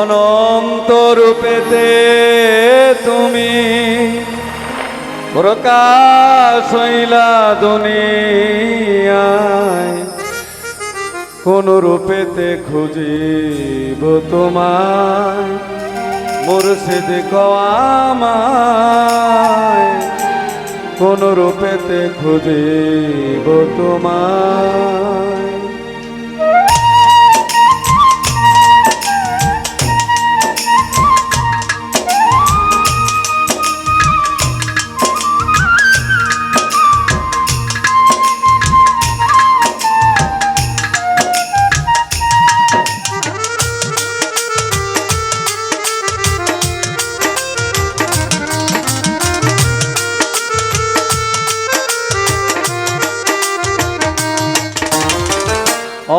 অনন্ত রূপেতে প্রকাশ হইলা দুনিয়ায়। কোন রূপেতে খুঁজিব তোমায়? মুর্শিদ কওয়ামায় কোন রূপেতে খুঁজিব তোমায়?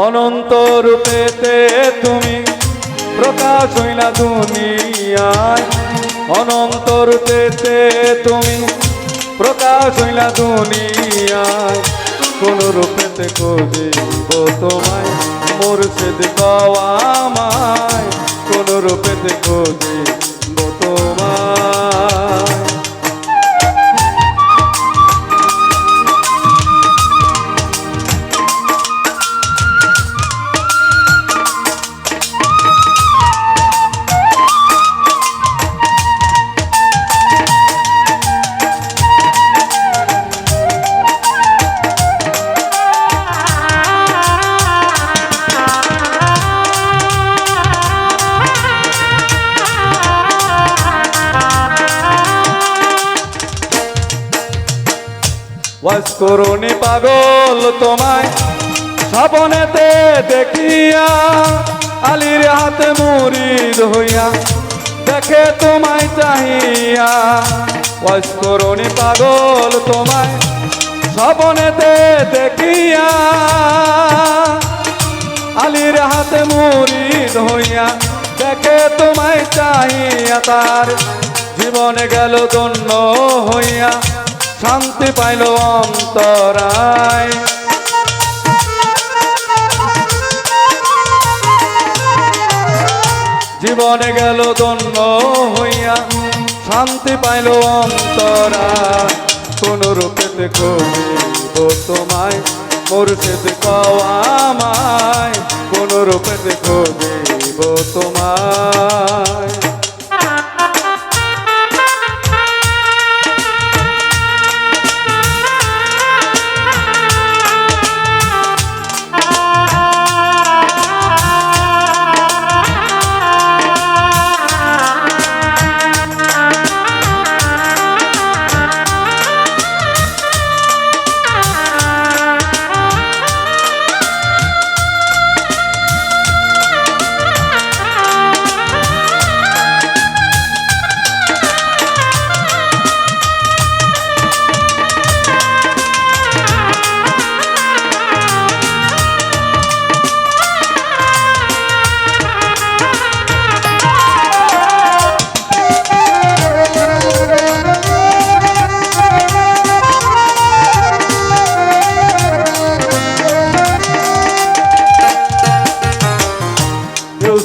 অনন্ত রূপেতে তুমি প্রকাশ হইলা দুনিয়ায়। অনন্ত রূপেতে তুমি প্রকাশ হইলা দুনিয়ায়। কোন রূপেতে খুঁজিব তোমায়, মোর মুর্শিদ কওয়ামায় কোন রূপেতে খুঁজিব পাগল তোমায়। স্বপনেতে দেখিয়া আলির হাতে মুরিদ হইয়া দেখে তোমায় চাহিয়া। ওয়াজ পাগল তোমায়, স্বপনেতে দেখিয়া আলির হাতে মুরিদ হইয়া দেখে তোমায় চাহিয়া। তার জীবনে গেল দন্য হইয়া শান্তি পাইল অন্তরায়। জীবনে গেল দন্য হইয়া শান্তি পাইল অন্তরা কোন রূপেতে করিব তোমায়, মুর্শিদ কওয়ামায় কোন রূপেতে করিব তোমায়।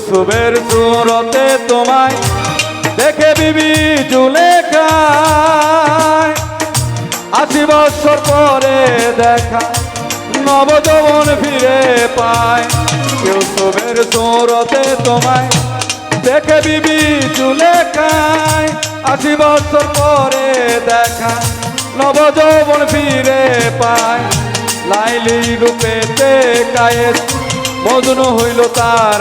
ইউসুফের সুরতে তোমায় দেখে বিবি জুলেখায় আশি বছর পরে দেখা, নবযৌবন ফিরে পায়। কেউ ইউসুফের সুরতে তোমায় দেখে বিবি জুলেখায় আশি বছর পরে দেখা, নবযৌবন ফিরে পায়। লাইলি রূপেতে কায়েস মদন হইল তার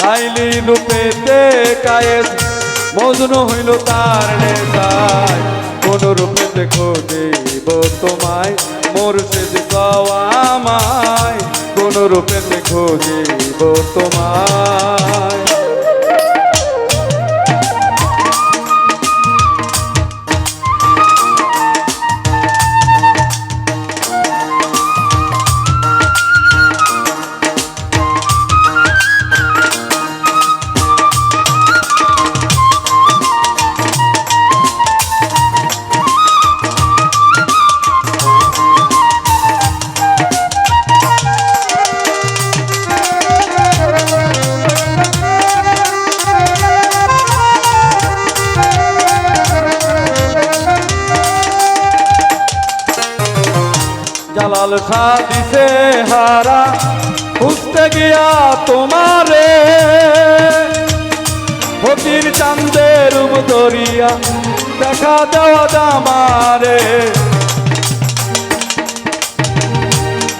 লাইলি রূপেতে কায়েস মদন হইল তার নেশায়। কোন রূপেতে খোঁজিব তোমায়, মোর সে আমায়। কোন রূপে দেখো খোঁজিব তোমায়। জালাল সাদিসে হারা, খুঁজতে গিয়া তোমারে। ফকির চান্দের দরিয়া দেখা দেওয়া দামারে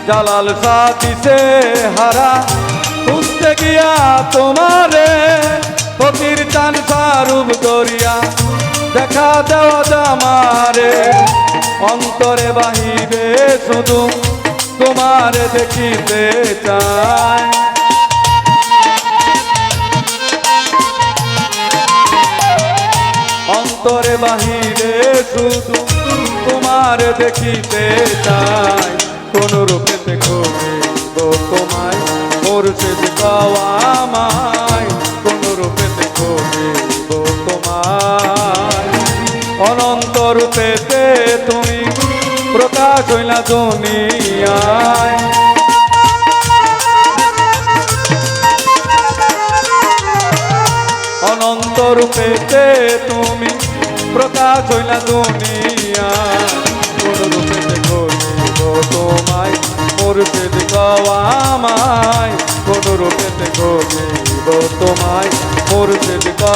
জালাল সাদিসে হারা, খুঁজতে গিয়া তোমারে। ফকির চান সারুব দরিয়া দেখা দেওয়া দামারে অন্তরে বাহিরে শুধু তোমারে দেখিতে চায় অন্তরে বাহিরে শুধু তোমার দেখিতে চাই। কোন রূপে দেখো তোমায় মোর সে আমায়। কোন রূপে দেখো তোমায়। অনন্ত রূপেতে তুমি প্রকাশ হইলা দুনিয়ায়। অনন্ত রূপেতে তুমি প্রকাশ হইলা দুনিয়া কোন রূপে দেখো তোমায়, মোর সে আমায়। কোন রূপে দেখো তোমায়, মোর আমায়